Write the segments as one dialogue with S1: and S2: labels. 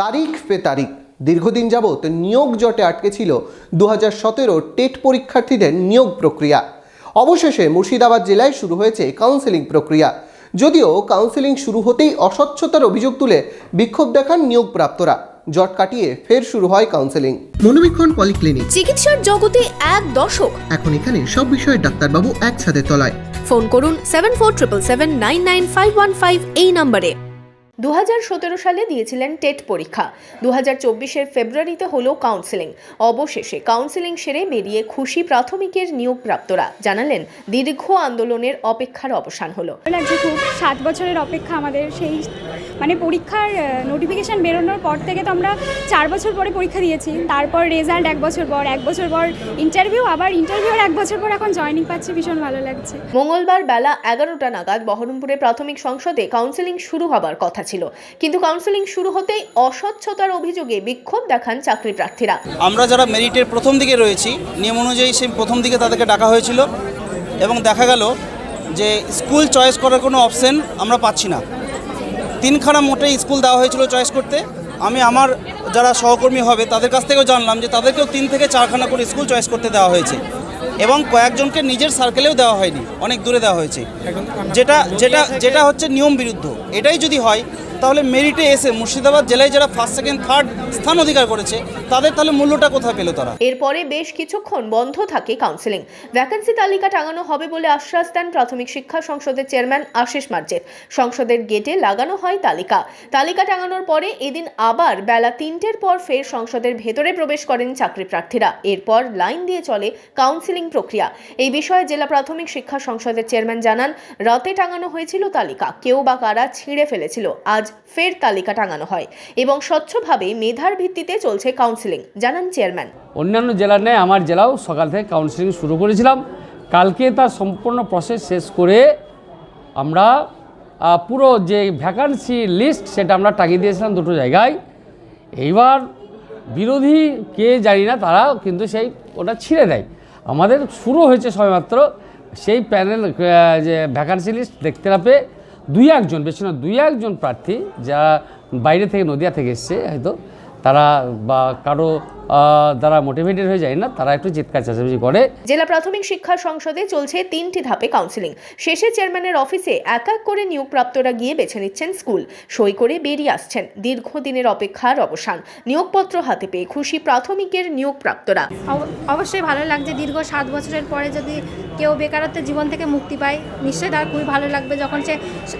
S1: তারিখ পে তারিখ। দীর্ঘদিন যাবৎ নিয়োগ জটে আটকে ছিল দু হাজার সতেরো টেট পরীক্ষার্থীদের নিয়োগ প্রক্রিয়া। অবশেষে মুর্শিদাবাদ জেলায় শুরু হয়েছে কাউন্সেলিং প্রক্রিয়া। যদিও কাউন্সেলিং শুরু হতেই অস্বচ্ছতার অভিযোগ তুলে বিক্ষোভ দেখান নিয়োগ প্রাপ্তরা জট কাটিয়ে ফের শুরু হয় কাউন্সেলিং মনোবীক্ষণ পলিক্লিনিক
S2: চিকিৎসার জগতে এক দশক।
S1: এখন এখানে সব বিষয়ে ডাক্তারবাবু একসাথে তলায়।
S2: ফোন করুন seven four triple seven nine nine five one five এই নম্বরে। দু হাজার সতেরো সালে দিয়েছিলেন টেট পরীক্ষা। দু হাজার চব্বিশের ফেব্রুয়ারিতে হলো কাউন্সেলিং। অবশেষে কাউন্সেলিং সেরে বেরিয়ে খুশি প্রাথমিকের নিয়োগ প্রাপ্তরা জানালেন দীর্ঘ আন্দোলনের অপেক্ষার অবসান হলো।
S3: লাগছে খুব সাত বছরের অপেক্ষা আমাদের। সেই মানে পরীক্ষার নোটিফিকেশান বেরোনোর পর থেকে তো আমরা চার বছর পরে পরীক্ষা দিয়েছি। তারপর রেজাল্ট এক বছর পর এক বছর পর ইন্টারভিউ আবার ইন্টারভিউর এক বছর পর এখন জয়েনিং পাচ্ছি। ভীষণ ভালো লাগছে।
S2: মঙ্গলবার বেলা এগারোটা নাগাদ বহরমপুরে প্রাথমিক সংসদে কাউন্সেলিং শুরু হবার কথা ছিল। কিন্তু কাউন্সেলিং শুরু হতেই অস্বচ্ছতার অভিযোগে বিক্ষোভ দেখান চাকরি প্রার্থীরা।
S4: আমরা যারা মেরিটের প্রথম দিকে রয়েছি, নিয়ম অনুযায়ী সেই প্রথম দিকে তাদেরকে ডাকা হয়েছিল এবং দেখা গেল যে স্কুল চয়েস করার কোনো অপশন আমরা পাচ্ছি না। তিনখানা মোটে স্কুল দেওয়া হয়েছিল চয়েস করতে। আমি আমার যারা সহকর্মী হবে, তাদের কাছ থেকেও জানলাম যে তাদেরকেও তিন থেকে চারখানা করে স্কুল চয়েস করতে দেওয়া হয়েছে। এবং কয়েকজনকে নিজের সার্কেলেও দেওয়া হয়নি, অনেক দূরে দেওয়া হয়েছে। যেটা যেটা যেটা হচ্ছে নিয়ম বিরুদ্ধ। এটাই যদি হয় তাহলে মেরিটে এসে মুর্শিদাবাদ জেলায় যারা ফার্স্ট সেকেন্ড থার্ড স্থান অধিকার করেছে, তাদের তাহলে মূল্যটা কোথায় পেল তারা?
S2: এরপরে বেশ কিছুক্ষণ বন্ধ থাকে কাউন্সেলিং ভ্যাকেন্সি তালিকা টাঙানো হবে বলে আশ্বাস দেন প্রাথমিক শিক্ষা সংসদের চেয়ারম্যান আশিস মার্জের। সংসদের গেটে লাগানো হয় তালিকা। তালিকা টাঙানোর পরে এদিন আবার বেলা তিনটের পর ফের সংসদের ভেতরে প্রবেশ করেন চাকরি প্রার্থীরা। এরপর লাইন দিয়ে চলে কাউন্সেলিং প্রক্রিয়া। এই বিষয়ে জেলা প্রাথমিক শিক্ষা সংসদের চেয়ারম্যান জানান, রাতে টাঙানো হয়েছিল তালিকা। কেউ বা কারা ছিঁড়ে ফেলেছিল। আজ ফের তালিকা টাঙানো হয় এবং স্বচ্ছভাবে মেধার ভিত্তিতে চলছে কাউন্সেলিং জানান চেয়ারম্যান
S5: অন্যান্য জেলার ন্যায় আমার জেলাও সকাল থেকে কাউন্সিলিং শুরু করেছিলাম। কালকে তার সম্পূর্ণ প্রসেস শেষ করে আমরা পুরো যে ভ্যাকান্সি লিস্ট সেটা আমরা টাঙিয়ে দিয়েছিলাম দুটো জায়গায়। এইবার বিরোধী কে জানি না তারা কিন্তু সেই ওটা ছিঁড়ে দেয়। আমাদের শুরু হয়েছে সবেমাত্র সেই প্যানেল যে ভ্যাকান্সি লিস্ট দেখতে না পেয়ে দুই একজন, বেশি না, দুই একজন প্রার্থী যা বাইরে থেকে নদিয়া থেকে এসছে, হয়তো তারা বা কারও আহ, দ্বারা মোটিভেটেড হয়ে যায় না তারা একটু চিৎকার চেঁচামেচি করে।
S2: জেলা প্রাথমিক শিক্ষা সংসদে চলছে তিনটি ধাপে কাউন্সিলিং শেষে চেয়ারম্যানের অফিসে এক এক করে নিয়োগপ্রাপ্তরা গিয়ে বেছে নিচ্ছেন স্কুল সই করে বেরিয়ে আসছেন। দীর্ঘদিনের অপেক্ষার অবসান। নিয়োগপত্র হাতে পেয়ে খুশি প্রাথমিকের নিয়োগপ্রাপ্তরা।
S6: অবশ্যই ভালো লাগছে। দীর্ঘ সাত বছরের পরে যদি কেউ বেকারত্বের জীবন থেকে মুক্তি পায় নিশ্চয়ই তার খুবই ভালো লাগবে। যখন সে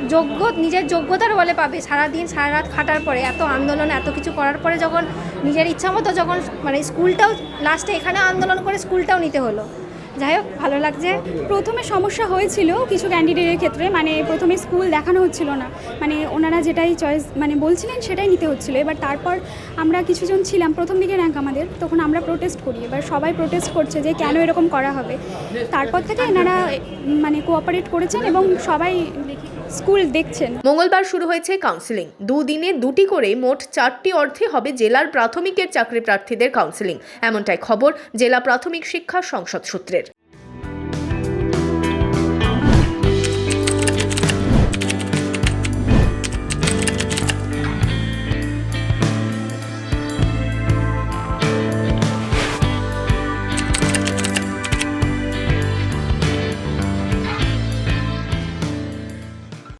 S6: যোগ্য নিজের যোগ্যতার বলে পাবে সারাদিন সারা রাত খাটার পরে এত আন্দোলন এত কিছু করার পরে যখন নিজের ইচ্ছা মতো যখন মানে স্কুলটাও লাস্টে এখানে আন্দোলন করে স্কুলটাও নিতে হলো। যাই হোক, ভালো লাগছে।
S3: প্রথমে সমস্যা হয়েছিল কিছু ক্যান্ডিডেটের ক্ষেত্রে মানে প্রথমে স্কুল দেখানো হচ্ছিল না। মানে ওনারা যেটাই চয়েস মানে বলছিলেন সেটাই নিতে হচ্ছিল। এবার তারপর আমরা কিছুজন ছিলাম, প্রথম দিকে র্যাঙ্ক আমাদের, তখন আমরা প্রোটেস্ট করি। এবার সবাই প্রোটেস্ট করছে যে কেন এরকম করা হবে। তারপর থেকে এনারা মানে কোঅপারেট করেছেন এবং সবাই স্কুল দেখছেন।
S2: মঙ্গলবার শুরু হয়েছে কাউন্সিলিং দুদিনে দুটি করে মোট চারটি অর্থে হবে জেলার প্রাথমিকের চাকরি প্রার্থীদের কাউন্সেলিং এমনটাই খবর জেলা প্রাথমিক শিক্ষা সংসদ সূত্রের।